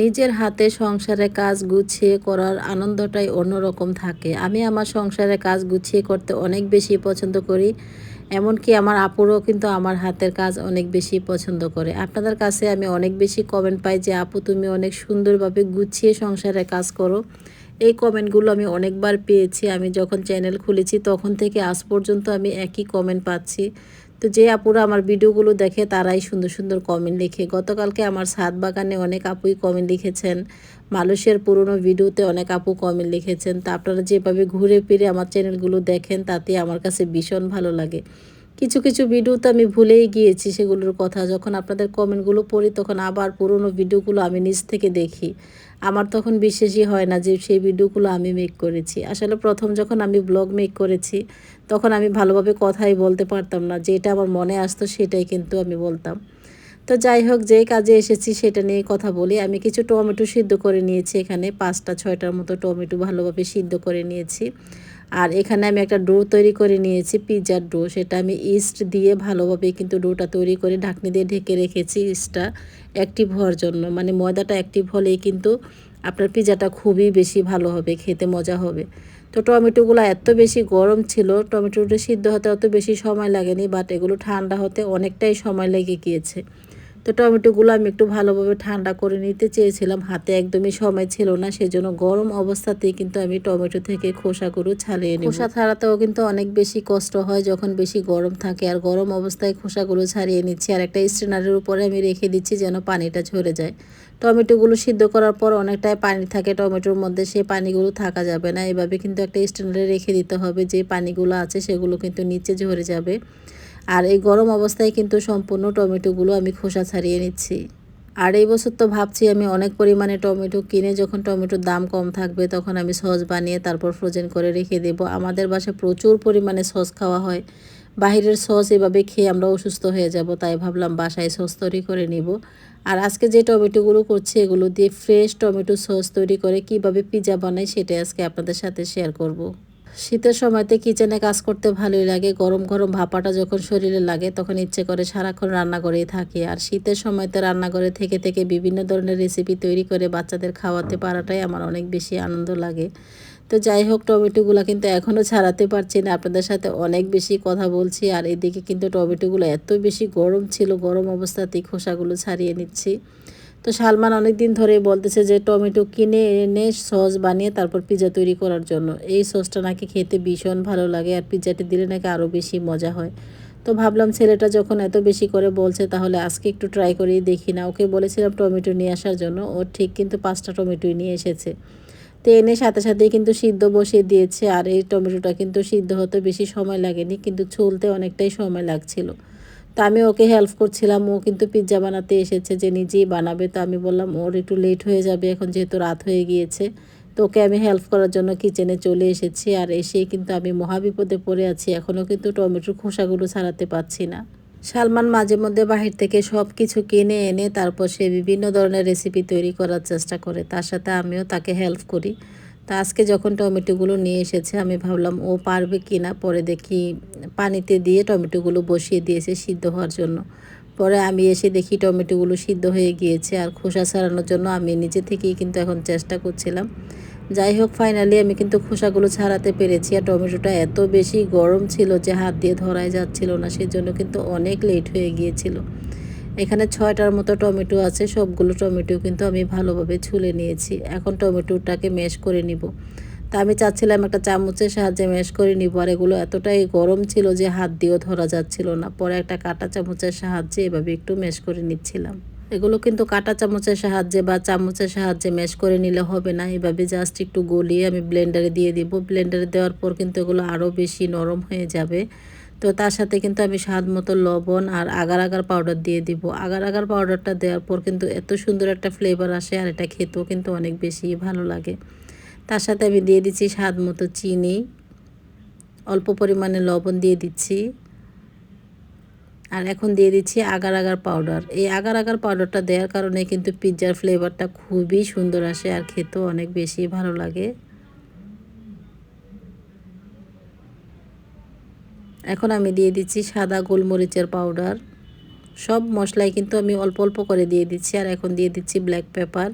নিজের হাতে সংসারে কাজ গুছিয়ে করার আনন্দটাই অন্যরকম থাকে। আমি আমার সংসারে কাজ গুছিয়ে করতে অনেক বেশি পছন্দ করি, এমনকি আমার আপুরও কিন্তু আমার হাতের কাজ অনেক বেশি পছন্দ করে। আপনাদের কাছে আমি অনেক বেশি কমেন্ট পাই যে, আপু, তুমি অনেক সুন্দরভাবে গুছিয়ে সংসারে কাজ করো। এই কমেন্টগুলো আমি অনেকবার পেয়েছি। আমি যখন চ্যানেল খুলেছি, তখন থেকে আজ পর্যন্ত আমি একই কমেন্ট পাচ্ছি। তো যে আপুরা আমার ভিডিওগুলো দেখে তারাই সুন্দর সুন্দর কমেন্ট লিখে। গতকালকে আমার সাত বাগানে অনেক আপুই কমেন্ট লিখেছেন। মানুষের পুরনো ভিডিওতে অনেক আপু কমেন্ট লিখেছেন। তা আপনারা যেভাবে ঘুরে ফিরে আমার চ্যানেলগুলো দেখেন তাতে আমার কাছে ভীষণ ভালো লাগে। কিছু কিছু ভিডিও তো আমি ভুলেই গিয়েছি সেগুলোর কথা। যখন আপনাদের কমেন্টগুলো পড়ি, তখন আবার পুরনো ভিডিওগুলো আমি নিজ থেকে দেখি। আমার তখন বিশ্বাসই হয় না যে সেই ভিডিওগুলো আমি মেক করেছি। আসলে প্রথম যখন আমি ব্লগ মেক করেছি, তখন আমি ভালোভাবে কথাই বলতে পারতাম না। যেটা আমার মনে আসতো সেটাই কিন্তু আমি বলতাম। তো যাই হোক, যে কাজে এসেছি সেটা নিয়ে কথা বলি। আমি কিছু টমেটো সিদ্ধ করে নিয়েছি এখানে। পাঁচটা, ছয়টার মতো টমেটো ভালোভাবে সিদ্ধ করে নিয়েছি। আর এখানে আমি একটা ডো তৈরি করে নিয়েছি পিৎজার ডো। সেটা আমি ইস্ট দিয়ে ভালোভাবে কিন্তু ডোটা তৈরি করে ঢাকনি দিয়ে ঢেকে রেখেছি ইস্টটা অ্যাক্টিভ হওয়ার জন্য। মানে ময়দাটা অ্যাক্টিভ হলেই কিন্তু আপনার পিৎজাটা খুবই বেশি ভালো হবে, খেতে মজা হবে। তো টমেটোগুলো এত বেশি গরম ছিল, টমেটোটা সিদ্ধ হতে অত বেশি সময় লাগেনি বাট এগুলো ঠান্ডা হতে অনেকটাই সময় লেগে গিয়েছে। তো টমেটোগুলো আমি একটু ভালোভাবে ঠান্ডা করে নিতে চেয়েছিলাম। হাতে একদমই সময় ছিল না, সেজন্য গরম অবস্থাতেই কিন্তু আমি টমেটো থেকে খোসাগুলো ছাড়িয়ে নিই খোসা ছাড়াতেও কিন্তু অনেক বেশি কষ্ট হয় যখন বেশি গরম থাকে, আর গরম অবস্থায় খোসাগুলো ছাড়িয়ে নিচ্ছি। আর একটা স্ট্রেনারের উপরে আমি রেখে দিচ্ছি যেন পানিটা ঝরে যায়। টমেটোগুলো সিদ্ধ করার পর অনেকটাই পানি থাকে টমেটোর মধ্যে সেই পানিগুলো থাকা যাবে না। এভাবে কিন্তু একটা স্ট্যান্ডারে রেখে দিতে হবে, যে পানিগুলো আছে সেগুলো কিন্তু নিচে ঝরে যাবে। আর এই গরম অবস্থায় কিন্তু সম্পূর্ণ টমেটোগুলো আমি খোসা ছাড়িয়ে নিচ্ছি। আর এই বছর তো ভাবছি আমি অনেক পরিমাণে টমেটো কিনে যখন টমেটোর দাম কম থাকবে তখন আমি সস বানিয়ে তারপর ফ্রোজেন করে রেখে দেব। আমাদের বাসায় প্রচুর পরিমাণে সস খাওয়া হয়। বাহিরের সস এভাবে খেয়ে আমরা অসুস্থ হয়ে যাব, তাই ভাবলাম বাসায় সস তৈরি করে নিব। আর আজকে যে টমেটোগুলো করছি এগুলো দিয়ে ফ্রেশ টমেটো সস তৈরি করে কীভাবে পিজা বানাই সেটাই আজকে আপনাদের সাথে শেয়ার করব। শীতের সময়তে কিচেনে কাজ করতে ভালোই লাগে। গরম গরম ভাপাটা যখন শরীরে লাগে, তখন ইচ্ছে করে সারাক্ষণ রান্না করেই থাকি। আর শীতের সময়তে রান্নাঘরে থেকে থেকে বিভিন্ন ধরনের রেসিপি তৈরি করে বাচ্চাদের খাওয়াতে পারাটাই আমার অনেক বেশি আনন্দ লাগে। তো যাই হোক, টমেটোগুলো কিন্তু এখনও ছাড়াতে পারছি না। আপনাদের সাথে অনেক বেশি কথা বলছি, আর এদিকে কিন্তু টমেটোগুলো এত বেশি গরম ছিল, গরম অবস্থাতেই খোসাগুলো ছাড়িয়ে নিচ্ছি। তো সালমান অনেক দিন ধরে বলতেছে যে টমেটো কিনে এনে সস বানিয়ে তারপর পিৎজা তৈরি করার জন্য। এই সসটা নাকি খেতে ভীষণ ভালো লাগে আর পিৎজাটি দিলে নাকি আরও বেশি মজা হয়। তো ভাবলাম ছেলেটা যখন এত বেশি করে বলছে তাহলে আজকে একটু ট্রাই করেই দেখি না। ওকে বলেছিলাম টমেটো নিয়ে আসার জন্য। ও ঠিক কিন্তু পাঁচটা টমেটোই নিয়ে এসেছে। তো এনে সাথে সাথেই কিন্তু সিদ্ধ বসিয়ে দিয়েছে। আর এই টমেটোটা কিন্তু সিদ্ধ হতে বেশি সময় লাগেনি, কিন্তু চলতে অনেকটাই সময় লাগছিল। তো আমি ওকে হেল্প করছিলাম, ও কিন্তু পিৎজা বানাতে এসেছে যে নিজেই বানাবে। তো আমি বললাম, ওর একটু লেট হয়ে যাবে, এখন যেহেতু রাত হয়ে গিয়েছে, তো ওকে আমি হেল্প করার জন্য কিচেনে চলে এসেছি। আর এসেই কিন্তু আমি মহাবিপদে পড়ে আছি এখনও কিন্তু টমেটোর খোসাগুলো ছাড়াতে পারছি না। সালমান মাঝে মধ্যে বাহির থেকে সব কিছু কিনে এনে তারপর সে বিভিন্ন ধরনের রেসিপি তৈরি করার চেষ্টা করে। তার সাথে আমিও তাকে হেল্প করি। তা আজকে যখন টমেটোগুলো নিয়ে এসেছে, আমি ভাবলাম, ও পারবে কি না? পরে দেখি পানিতে দিয়ে টমেটোগুলো বসিয়ে দিয়েছে সিদ্ধ হওয়ার জন্য। পরে আমি এসে দেখি টমেটোগুলো সিদ্ধ হয়ে গিয়েছে আর খোসা ছাড়ানোর জন্য আমি নিজে থেকেই কিন্তু এখন চেষ্টা করছিলাম। যাই হোক ফাইনালি আমি কিন্তু খোসাগুলো ছাড়াতে পেরেছি আর টমেটোটা এত বেশি গরম ছিল যে হাত দিয়ে ধরাই যাচ্ছিল না, সেজন্য কিন্তু অনেক লেট হয়ে গিয়েছিল। এখানে ছয়টার মতো টমেটো আছে, সবগুলো টমেটো কিন্তু আমি ভালোভাবে ছুলে নিয়েছি। এখন টমেটোটাকে ম্যাশ করে নিব। তা আমি চাচ্ছিলাম একটা চামচের সাহায্যে ম্যাশ করে নিব, আর এগুলো এতটাই গরম ছিল যে হাত দিয়েও ধরা যাচ্ছিল না। পরে একটা কাটা চামচের সাহায্যে এভাবে একটু ম্যাশ করে নিচ্ছিলাম। এগুলো কিন্তু কাটা চামচের সাহায্যে বা চামচের সাহায্যে ম্যাশ করে নিলে হবে না। এভাবে জাস্ট একটু গলিয়ে আমি ব্লেন্ডারে দিয়ে দিব। ব্লেন্ডারে দেওয়ার পর কিন্তু এগুলো আরও বেশি নরম হয়ে যাবে। তো তার সাথে কিন্তু আমি স্বাদ মতো লবণ আর আগার আগার পাউডার দিয়ে দিব। আগার আগার পাউডারটা দেওয়ার পর কিন্তু এত সুন্দর একটা ফ্লেভার আসে আর এটা খেতেও কিন্তু অনেক বেশি ভালো লাগে। তার সাথে আমি দিয়ে দিচ্ছি স্বাদ মতো চিনি, অল্প পরিমাণে লবণ দিয়ে দিচ্ছি। আর এখন দিয়ে দিচ্ছি আগার আগার পাউডার এই আগার আগার পাউডারটা দেওয়ার কারণে কিন্তু পিৎজার ফ্লেভারটা খুবই সুন্দর আসে আর খেতেও অনেক বেশি ভালো লাগে। এখন আমি দিয়ে দিচ্ছি সাদা গোলমরিচের পাউডার। সব মশলাই কিন্তু আমি অল্প অল্প করে দিয়ে দিচ্ছি আর এখন দিয়ে দিচ্ছি ব্ল্যাক পেপার।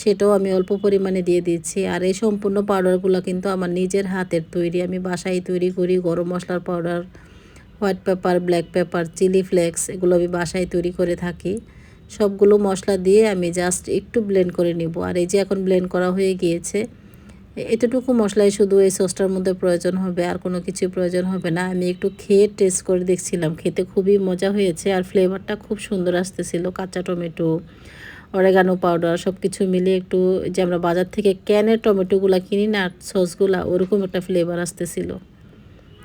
সেটাও আমি অল্প পরিমাণে দিয়ে দিচ্ছি আর এই সম্পূর্ণ পাউডারগুলো কিন্তু আমার নিজের হাতের তৈরি। আমি বাসায় তৈরি করি গরম মশলার powder, white pepper, black pepper, chili flakes, এগুলো আমি বাসায় তৈরি করে থাকি। সবগুলো মশলা দিয়ে আমি জাস্ট একটু ব্লেন্ড করে নিব। আর এই যে এখন ব্লেন্ড করা হয়ে গিয়েছে এতটুকু মশলাই শুধু এই সসটার মধ্যে প্রয়োজন হবে, আর কোনো কিছু প্রয়োজন হবে না। আমি একটু খেয়ে টেস্ট করে দেখছিলাম। খেতে খুবই মজা হয়েছে, আর ফ্লেভারটা খুব সুন্দর আসতেছিল। কাঁচা টমেটো অরেগানো পাউডার সব কিছু মিলিয়ে একটু যে আমরা বাজার থেকে ক্যানের টমেটোগুলো কিনি না সসগুলা, ওরকম একটা ফ্লেভার আসতেছিল।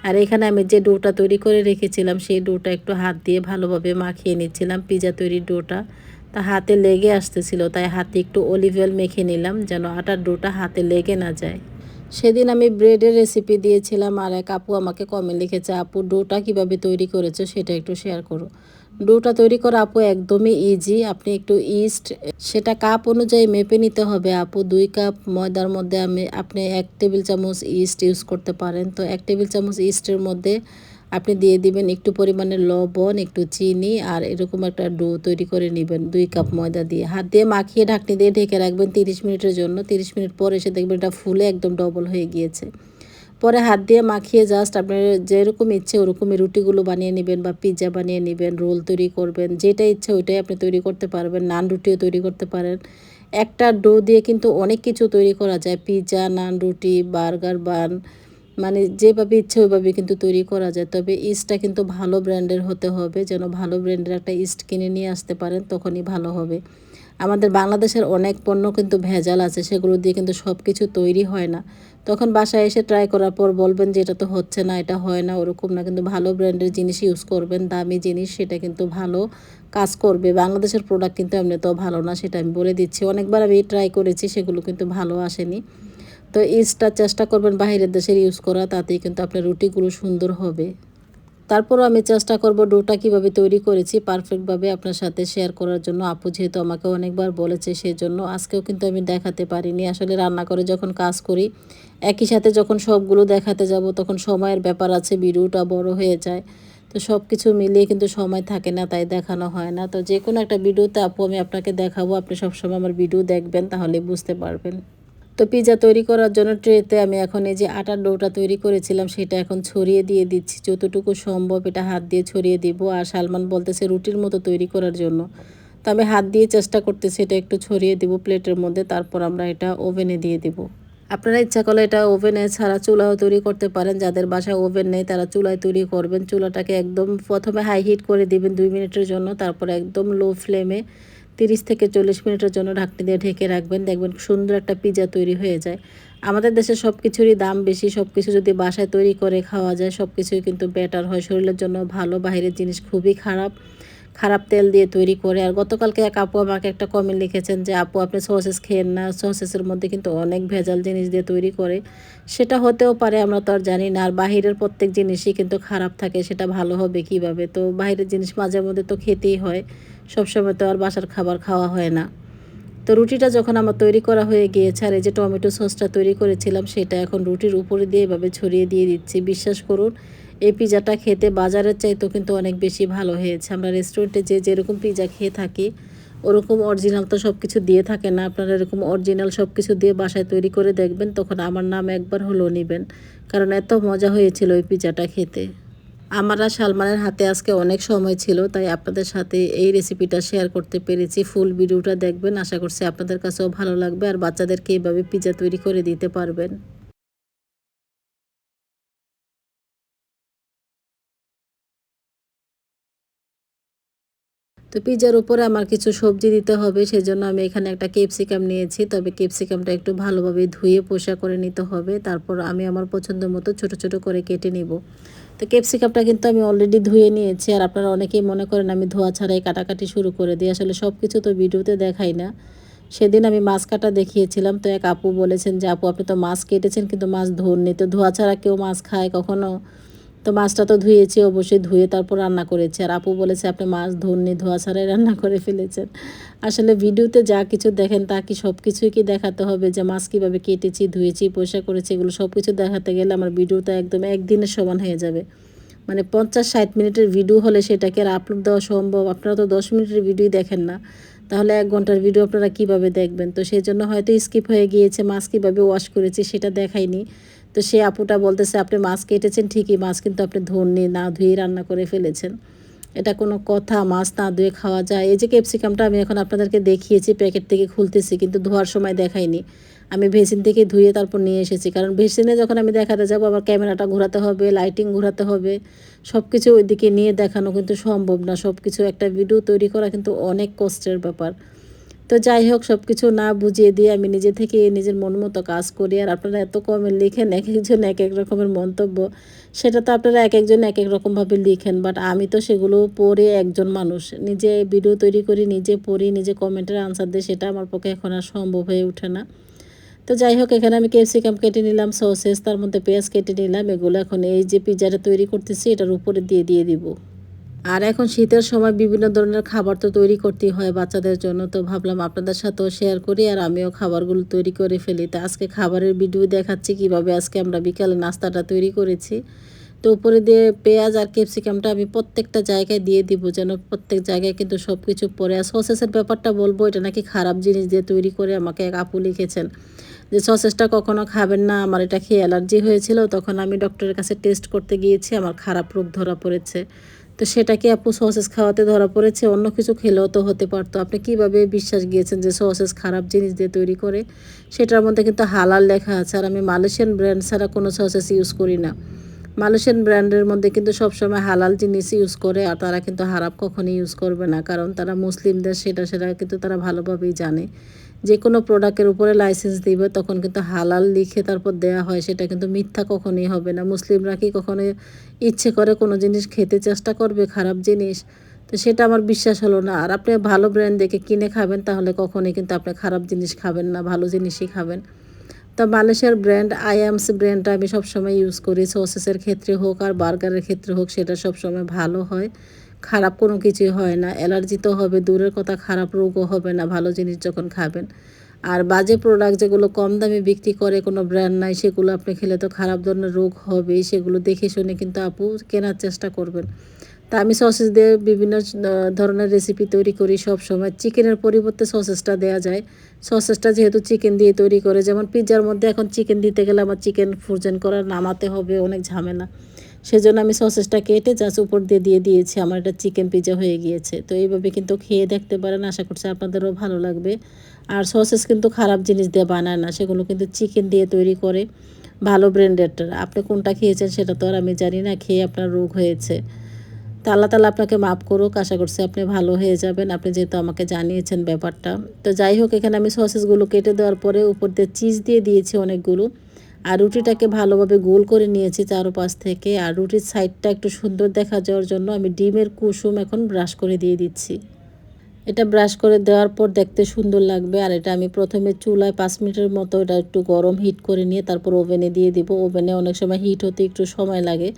আর এখানে আমি যে ডোটা তৈরি করে রেখেছিলাম, সেই ডোটা একটু হাত দিয়ে ভালোভাবে মাখিয়ে নিচ্ছিলাম, পিজা তৈরির ডোটা। তা হাতে লেগে আসতেছিল, তাই হাতে একটু অলিভ অয়েল মেখে নিলাম যেন আটার ডোটা হাতে লেগে না যায়। সেদিন আমি ব্রেডের রেসিপি দিয়েছিলাম আর এক আপু আমাকে কমেন্ট লিখেছে, আপু, ডোটা কীভাবে তৈরি করেছ সেটা একটু শেয়ার করো। ডোটা তৈরি করা আপু একদমই ইজি আপনি একটু ইস্ট সেটা কাপ অনুযায়ী মেপে নিতে হবে। আপু, দুই কাপ ময়দার মধ্যে আমি, আপনি এক টেবিল চামচ ইস্ট ইউজ করতে পারেন। তো এক টেবিল চামচ ইস্টের মধ্যে আপনি দিয়ে দিবেন একটু পরিমাণে লবণ, একটু চিনি আর এরকম একটা ডো তৈরি করে নেবেন দুই কাপ ময়দা দিয়ে। হাত দিয়ে মাখিয়ে ঢাকনি দিয়ে ঢেকে রাখবেন তিরিশ মিনিটের জন্য। তিরিশ মিনিট পর এসে দেখবেন এটা ফুলে একদম ডবল হয়ে গিয়েছে। পরে হাত দিয়ে মাখিয়ে জাস্ট আপনার যেরকম ইচ্ছে ওরকমই রুটিগুলো বানিয়ে নেবেন বা পিৎজা বানিয়ে নেবেন, রোল তৈরি করবেন, যেটা ইচ্ছে ওইটাই আপনি তৈরি করতে পারবেন, নান রুটিও তৈরি করতে পারেন। একটা ডো দিয়ে কিন্তু অনেক কিছু তৈরি করা যায়। পিৎজা নান রুটি, বার্গার, বান মানে যেভাবে ইচ্ছে ওইভাবে কিন্তু তৈরি করা যায়। তবে ইস্টটা কিন্তু ভালো ব্র্যান্ডের হতে হবে, যেন ভালো ব্র্যান্ডের একটা ইস্ট কিনে নিয়ে আসতে পারেন, তখনই ভালো হবে। আমাদের বাংলাদেশের অনেক পণ্য কিন্তু ভেজাল আছে, সেগুলো দিয়ে কিন্তু সব কিছু তৈরি হয় না। তখন বাসায় এসে ট্রাই করার পর বলবেন যে, এটা তো হচ্ছে না, এটা হয় না। ওরকম না, কিন্তু ভালো ব্র্যান্ডের জিনিস ইউজ করবেন, দামি জিনিস, সেটা কিন্তু ভালো কাজ করবে। বাংলাদেশের প্রোডাক্ট কিন্তু এমনি তো ভালো না, সেটা আমি বলে দিচ্ছি। অনেকবার আমি ট্রাই করেছি, সেগুলো কিন্তু ভালো আসেনি। তো ইস্টটা চেষ্টা করবেন বাইরের দেশের ইউজ করা, তাতেই কিন্তু আপনার রুটিগুলো সুন্দর হবে। তারপরও আমি চেষ্টা করব ডোটা কীভাবে তৈরি করেছি পারফেক্টভাবে আপনার সাথে শেয়ার করার জন্য। আপু যেহেতু আমাকে অনেকবার বলেছে সেই জন্য আজকেও কিন্তু আমি দেখাতে পারিনি। আসলে রান্না করে যখন কাজ করি, একই সাথে যখন সবগুলো দেখাতে যাব, তখন সময়ের ব্যাপার আছে, ভিডিওটা বড় হয়ে যায়। তো সব কিছু মিলিয়ে কিন্তু সময় থাকে না, তাই দেখানো হয় না। তো যে কোনো একটা ভিডিওতে আপু আমি আপনাকে দেখাবো, আপনি সবসময় আমার ভিডিও দেখবেন, তাহলে বুঝতে পারবেন। তো পিৎজা তৈরি করার জন্য ট্রেতে আমি এখন এই যে আটার ডোটা তৈরি করেছিলাম, সেটা এখন ছড়িয়ে দিয়ে দিচ্ছি। যতটুকু সম্ভব এটা হাত দিয়ে ছড়িয়ে দিব। আর সালমান বলতেছে রুটির মতো তৈরি করার জন্য। তো আমি হাত দিয়ে চেষ্টা করতেছি এটা একটু ছড়িয়ে দিব প্লেটের মধ্যে, তারপর আমরা এটা ওভেনে দিয়ে দিব। আপনারা ইচ্ছা করলে এটা ওভেনে ছাড়া চুলাও তৈরি করতে পারেন। যাদের বাসায় ওভেন নেই, তারা চুলায় তৈরি করবেন। চুলাটাকে একদম প্রথমে হাই হিট করে দিবেন দুই মিনিটের জন্য, তারপর একদম লো ফ্লেমে তিরিশ থেকে চল্লিশ মিনিটের জন্য ঢাকনি দিয়ে ঢেকে রাখবেন। দেখবেন সুন্দর একটা পিজা তৈরি হয়ে যায়। আমাদের দেশে সব কিছুরই দাম বেশি। সব কিছু যদি বাসায় তৈরি করে খাওয়া যায় সব কিছুই কিন্তু বেটার হয়। শরীরের জন্য ভালো। বাইরের জিনিস খুবই খারাপ। খারাপ তেল দিয়ে তৈরি করে। আর গতকালকে এক আপু আমাকে একটা কমেন্ট লিখেছেন যে, আপু, আপনি সসেস খেয়েন না। সসেসের মধ্যে কিন্তু অনেক ভেজাল জিনিস দিয়ে তৈরি করে। সেটা হতেও পারে, আমরা তো আর জানি না। আর বাহিরের প্রত্যেক জিনিসই কিন্তু খারাপ থাকে। সেটা ভালো হবে কীভাবে? তো বাইরের জিনিস মাঝে মধ্যে তো খেতেই হয়। সবসময় তো আর বাসার খাবার খাওয়া হয় না। তো রুটিটা যখন আমার তৈরি করা হয়ে গিয়েছে, আর এই যে টমেটো সসটা তৈরি করেছিলাম, সেটা এখন রুটির উপরে দিয়ে এভাবে ছড়িয়ে দিয়ে দিচ্ছি। বিশ্বাস করুন, এই পিজাটা খেতে বাজারের চাইতেও কিন্তু অনেক বেশি ভালো হয়েছে। আমরা রেস্টুরেন্টে যে যেরকম পিজা খেয়ে থাকি, ওরকম অরিজিনাল তো সব কিছু দিয়ে থাকে না। আপনারা এরকম অরিজিনাল সব কিছু দিয়ে বাসায় তৈরি করে দেখবেন, তখন আমার নাম একবার হলেও নেবেন। কারণ এত মজা হয়েছিল ওই পিজাটা খেতে। আমার আর সালমানের হাতে আজকে অনেক সময় ছিল, তাই আপনাদের সাথে এই রেসিপিটা শেয়ার করতে পেরেছি। ফুল ভিডিওটা দেখবেন, আশা করছি আপনাদের কাছেও ভালো লাগবে আর বাচ্চাদেরকে এইভাবে পিজা তৈরি করে দিতে পারবেন। তো পিজার উপরে আমার কিছু সবজি দিতে হবে, সেজন্য আমি এখানে একটা ক্যাপসিকাম নিয়েছি। তবে ক্যাপসিকামটা একটু ভালোভাবে ধুয়ে পোষা করে নিতে হবে, তারপর আমি আমার পছন্দ মতো ছোট ছোট করে কেটে নিব। তো ক্যাপসিকামটা কিন্তু আমি অলরেডি ধুয়ে নিয়েছি আর আপনারা অনেকেই মনে করেন আমি ধোয়া ছাড়াই কাটাকাটি শুরু করে দিই। আসলে সব কিছু তো ভিডিওতে দেখাই না। সেদিন আমি মাছ কাটা দেখিয়েছিলাম, তো এক আপু বলেছেন যে, আপু, আপনি তো মাছ কেটেছেন, কিন্তু মাছ ধরনি। তো ধোয়া ছাড়া কেউ মাছ খায় কখনো? তো মাছটা তো ধুয়েছি, অবশ্যই ধুয়ে তারপর রান্না করেছি। আর আপু বলেছে, আপনি মাছ ধরনি, ধোয়া ছাড়াই রান্না করে ফেলেছেন। আসলে ভিডিওতে যা কিছু দেখেন, তা কি সব কিছুই কি দেখাতে হবে? যে মাছ কীভাবে কেটেছি, ধুয়েছি, পয়সা করেছি, এগুলো সব কিছু দেখাতে গেলে আমার ভিডিওটা একদম একদিনের সমান হয়ে যাবে। মানে পঞ্চাশ ষাট মিনিটের ভিডিও হলে সেটাকে আর আপলোড দেওয়া সম্ভব। আপনারা তো দশ মিনিটের ভিডিও দেখেন না। তাহলে এক ঘণ্টার ভিডিও আপনারা কীভাবে দেখবেন? তো সেই জন্য হয়তো স্কিপ হয়ে গিয়েছে, মাছ কীভাবে ওয়াশ করেছি সেটা দেখাইনি। তো সে আপুটা বলতেছে, আপনি মাছ কেটেছেন ঠিকই, মাছ কিন্তু আপনি ধরনি না ধুয়ে রান্না করে ফেলেছেন। এটা কোনো কথা, মাছ না ধুয়ে খাওয়া যায়। এই যে ক্যাপসিকামটা আমি এখন আপনাদেরকে দেখিয়েছি, প্যাকেট থেকে খুলতেছি, কিন্তু ধোয়ার সময় দেখাইনি। আমি ভেসিন থেকে ধুয়ে তারপর নিয়ে এসেছি, কারণ ভেসিনে যখন আমি দেখাতে যাব আবার ক্যামেরাটা ঘোরাতে হবে, লাইটিং ঘোরাতে হবে সব কিছু ওইদিকে নিয়ে দেখানো কিন্তু সম্ভব না। সব কিছু একটা ভিডিও তৈরি করা কিন্তু অনেক কষ্টের ব্যাপার। তো যাই হোক সব কিছু না বুঝিয়ে দিয়ে আমি নিজে থেকে নিজের মন মতো কাজ করি। আর আপনারা এত কমেন্ট লিখেন এক একজন এক এক রকমের মন্তব্য, সেটা তো আপনারা এক একজন এক এক রকমভাবে লিখেন। বাট আমি তো সেগুলো পড়ে একজন মানুষ। নিজে ভিডিও তৈরি করি, নিজে পড়ি, নিজে কমেন্টের আনসার দিই, সেটা আমার পক্ষে এখন আর সম্ভব হয়ে ওঠে না। তো যাই হোক, এখানে আমি ক্যাপসিকাম কেটে নিলাম সসেস তার মধ্যে পেঁয়াজ কেটে নিলাম, এগুলো এখন এই যে পিজাটা তৈরি করতেছি, এটার উপরে দিয়ে দিয়ে দিব। আর এখন শীতের সময় বিভিন্ন ধরনের খাবার তো তৈরি করতেই হয় বাচ্চাদের জন্য। তো ভাবলাম আপনাদের সাথেও শেয়ার করি আর আমিও খাবারগুলো তৈরি করে ফেলি। তো আজকে খাবারের ভিডিও দেখাচ্ছি কীভাবে আজকে আমরা বিকালে নাস্তাটা তৈরি করেছি। তো উপরে দিয়ে পেঁয়াজ আর ক্যাপসিকামটা আমি প্রত্যেকটা জায়গায় দিয়ে দিব যেন প্রত্যেক জায়গায় কিন্তু সব কিছু পরে আর সসেসের ব্যাপারটা বলব, এটা নাকি খারাপ জিনিস দিয়ে তৈরি করে আমাকে এক আপু লিখেছেন যে সসেসটা কখনো খাবেন না, আমার এটা খেয়ে অ্যালার্জি হয়েছিল, তখন আমি ডক্টরের কাছে টেস্ট করতে গিয়েছি, আমার খারাপ রোগ ধরা পড়েছে। তো সেটাকে আপু সসেস খাওয়াতে ধরা পড়েছে, অন্য কিছু খেলেও তো হতে পারতো। আপনি কীভাবে বিশ্বাস গিয়েছেন যে সসেস খারাপ জিনিস দিয়ে তৈরি করে? সেটার মধ্যে কিন্তু হালাল লেখা আছে আর আমি মালয়েশিয়ান ব্র্যান্ড ছাড়া কোনো সসেস ইউজ করি না। মালয়েশিয়ান ব্র্যান্ডের মধ্যে কিন্তু সবসময় হালাল জিনিস ইউজ করে আর তারা কিন্তু হারাপ কখনই ইউজ করবে না। কারণ তারা মুসলিমদের, সেটা সেটা কিন্তু তারা ভালোভাবেই জানে। যে কোনো প্রোডাক্টের উপরে লাইসেন্স দিবে, তখন কিন্তু হালাল লিখে তারপর দেয়া হয়, সেটা কিন্তু মিথ্যা কখনই হবে না। মুসলিমরা কি কখনো ইচ্ছে করে কোনো জিনিস খেতে চেষ্টা করবে, খারাপ জিনিস? তো সেটা আমার বিশ্বাস হলো না। আর আপনি ভালো ব্র্যান্ড দেখে কিনে খাবেন, তাহলে কখনই কিন্তু আপনি খারাপ জিনিস খাবেন না, ভালো জিনিসই খাবেন। তো মালয়েশিয়ার ব্র্যান্ড আইএমস ব্র্যান্ডটা আমি সবসময় ইউজ করি। সসেসের ক্ষেত্রে হোক আর বার্গারের ক্ষেত্রে হোক, সেটা সবসময় ভালো হয়। খারাপ কোনো কিছুই হয় না, অ্যালার্জি তো হবে, দূরের কথা খারাপ রোগও হবে না, ভালো জিনিস যখন খাবেন। আর বাজে প্রোডাক্ট যেগুলো কম দামে বিক্রি করে কোনো ব্র্যান্ড নাই, সেগুলো আপনি খেলে তো খারাপ ধরনের রোগ হবে সেগুলো দেখে শুনে কিন্তু আপু কেনার চেষ্টা করবেন। তা আমি সসেস দিয়ে বিভিন্ন ধরনের রেসিপি তৈরি করি সব সময় চিকেনের পরিবর্তে সসেসটা দেওয়া যায়। সসেসটা যেহেতু চিকেন দিয়ে তৈরি করে, যেমন পিৎজার মধ্যে এখন চিকেন দিতে গেলে আমার চিকেন ফ্রোজেন করা নামাতে হবে, অনেক ঝামেলা। সেজন্য আমি সসেসটা কেটে জাস্ট উপর দিয়ে দিয়ে দিয়েছি। আমার এটা চিকেন পিজা হয়ে গিয়েছে। তো এইভাবে কিন্তু খেয়ে দেখতে পারেন, আশা করছি আপনাদেরও ভালো লাগবে। আর সসেস কিন্তু খারাপ জিনিস দিয়ে বানায় না, সেগুলো কিন্তু চিকেন দিয়ে তৈরি করে ভালো ব্র্যান্ডেডটা আপনি কোনটা খেয়েছেন সেটা তো আর আমি জানি না, খেয়ে আপনার রোগ হয়েছে। তো আল্লাহ তালা আপনাকে মাফ করুক, আশা করছি আপনি ভালো হয়ে যাবেন। আপনি যেহেতু আমাকে জানিয়েছেন ব্যাপারটা। তো যাই হোক, এখানে আমি সসেসগুলো কেটে দেওয়ার পরে উপর দিয়ে চিজ দিয়ে দিয়েছি অনেকগুলো। আর রুটিটাকে ভালোভাবে গোল করে নিয়েছি চারোপাশ থেকে। আর রুটির সাইডটা একটু সুন্দর দেখা যাওয়ার জন্য আমি ডিমের কুসুম এখন ব্রাশ করে দিয়ে দিচ্ছি। এটা ব্রাশ করে দেওয়ার পর দেখতে সুন্দর লাগবে। আর এটা আমি প্রথমে চুলায় পাঁচ মিনিটের মতো এটা একটু গরম হিট করে নিয়ে তারপর ওভেনে দিয়ে দিব। ওভেনে অনেক সময় হিট হতে একটু সময় লাগে,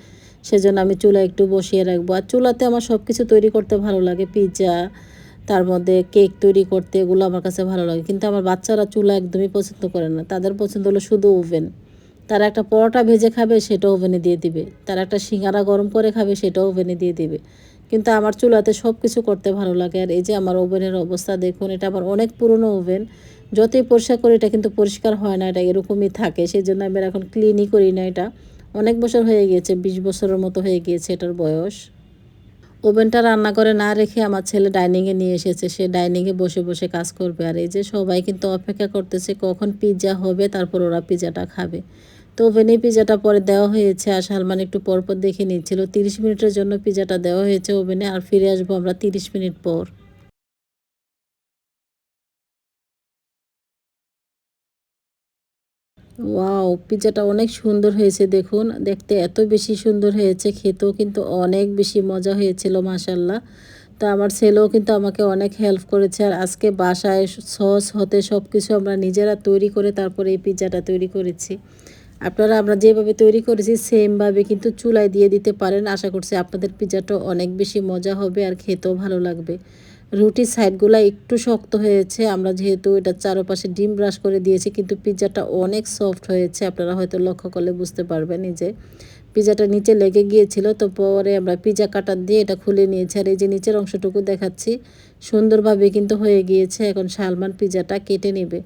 সেজন্য আমি চুলা একটু বসিয়ে রাখব। আর চুলাতে আমার সব কিছু তৈরি করতে ভালো লাগে পিৎজা তার মধ্যে কেক তৈরি করতে এগুলো আমার কাছে ভালো লাগে। কিন্তু আমার বাচ্চারা চুলা একদমই পছন্দ করে না, তাদের পছন্দ হলো শুধু ওভেন। তারা একটা পরোটা ভেজে খাবে সেটা ওভেনে দিয়ে দিবে। তারা একটা সিঙ্গারা গরম করে খাবে, সেটাও ওভেনে দিয়ে দিবে। কিন্তু আমার চুলাতে সব কিছু করতে ভালো লাগে। আর এই যে আমার ওভেনের অবস্থা, দেখুন, এটা আমার অনেক পুরনো ওভেন। যতই পরিষ্কার করি, এটা কিন্তু পরিষ্কার হয় না, এটা এরকমই থাকে। সেই জন্য আমি এখন ক্লিনই করি না এটা। অনেক বছর হয়ে গিয়েছে, বিশ বছরের মতো হয়ে গিয়েছে এটার বয়স। ওভেনটা রান্না করে না রেখে আমার ছেলে ডাইনিংয়ে নিয়ে এসেছে। সে ডাইনিংয়ে বসে বসে কাজ করবে। আর এই যে সবাই কিন্তু অপেক্ষা করতেছে কখন পিৎজা হবে, তারপর ওরা পিৎজাটা খাবে। তো ওভেনে পিজাটা পরে দেওয়া হয়েছে আর সালমান একটু পরপর দেখে নিচ্ছিল। তিরিশ মিনিটের জন্য পিজাটা দেওয়া হয়েছে ওভেনে। আর ফিরে আসব আমরা তিরিশ মিনিট পর। ওয়াও পিজাটা অনেক সুন্দর হয়েছে, দেখুন। দেখতে এত বেশি সুন্দর হয়েছে, খেতেও কিন্তু অনেক বেশি মজা হয়েছিল মাসাল্লাহ তো আমার ছেলেও কিন্তু আমাকে অনেক হেল্প করেছে, আর আজকে বাসায় সস হতে সব কিছু আমরা নিজেরা তৈরি করে তারপরে এই পিজাটা তৈরি করেছি। আপনারা আমরা যেভাবে তৈরি করেছি সেমভাবে কিন্তু চুলায় দিয়ে দিতে পারেন। আশা করছি আপনাদের পিজাটা অনেক বেশি মজা হবে, আর খেতেও ভালো লাগবে। রুটির সাইডগুলো একটু শক্ত হয়েছে। আমরা যেহেতু এটা চারপাশে ডিম ব্রাশ করে দিয়েছি, কিন্তু পিৎজাটা অনেক সফট হয়েছে। আপনারা হয়তো লক্ষ্য করলে বুঝতে পারবেন যে পিজাটা নিচে লেগে গিয়েছিল, তো পরে আমরা পিজা কাটার দিয়ে এটা খুলে নিয়েছি। আর এই যে নিচের অংশটুকু দেখাচ্ছি, সুন্দরভাবে কিন্তু হয়ে গিয়েছে। এখন সালমান পিজাটা কেটে নেবে।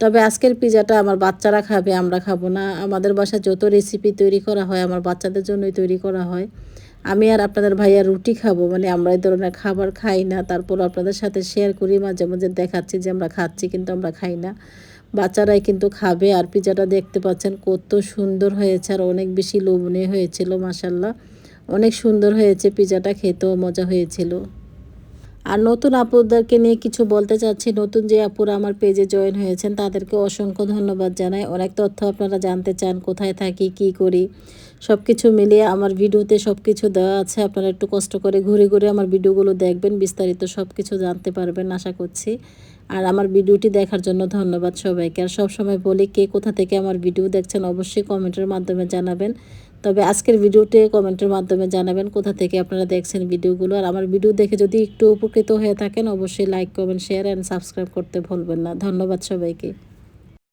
তবে আজকের পিজাটা আমার বাচ্চারা খাবে, আমরা খাব না। আমাদের বাসায় যত রেসিপি তৈরি করা হয়, আমার বাচ্চাদের জন্যই তৈরি করা হয়। আমি আর আপনাদের ভাইয়া রুটি খাব মানে আমরা এই ধরনের খাবার খাই না। তারপর আপনাদের সাথে শেয়ার করি, মাঝে মাঝে দেখাচ্ছি যে আমরা খাচ্ছি কিন্তু আমরা খাই না। বাচ্চারাই কিন্তু খাবে আর পিজাটা দেখতে পাচ্ছেন কত সুন্দর হয়েছে আর অনেক বেশি লোভনীয় হয়েছিল মাসাল্লাহ অনেক সুন্দর হয়েছে পিজাটা, খেতেও মজা হয়েছিল। আর নতুন আপুদেরকে নিয়ে কিছু বলতে চাচ্ছি, নতুন যে আপুরা আমার পেজে জয়েন হয়েছেন তাদেরকে অসংখ্য ধন্যবাদ জানাই। অনেক তথ্য আপনারা জানতে চান, কোথায় থাকি, কি করি। সব কিছু মিলিয়ে আমার ভিডিওতে সব কিছু দেওয়া আছে। আপনারা একটু কষ্ট করে ঘুরে ঘুরে আমার ভিডিওগুলো দেখবেন, বিস্তারিত সব কিছু জানতে পারবেন আশা করছি। আর আমার ভিডিওটি দেখার জন্য ধন্যবাদ সবাইকে। আর সবসময় বলি, কে কোথা থেকে আমার ভিডিও দেখছেন অবশ্যই কমেন্টের মাধ্যমে জানাবেন। তবে আজকের ভিডিওতে কমেন্টের মাধ্যমে জানাবেন, কোথা থেকে আপনারা দেখছেন ভিডিওগুলো। আর আমার ভিডিও দেখে যদি একটু উপকৃত হয়ে থাকেন, অবশ্যই like, comment, share, and subscribe করতে ভুলবেন না। ধন্যবাদ সবাইকে।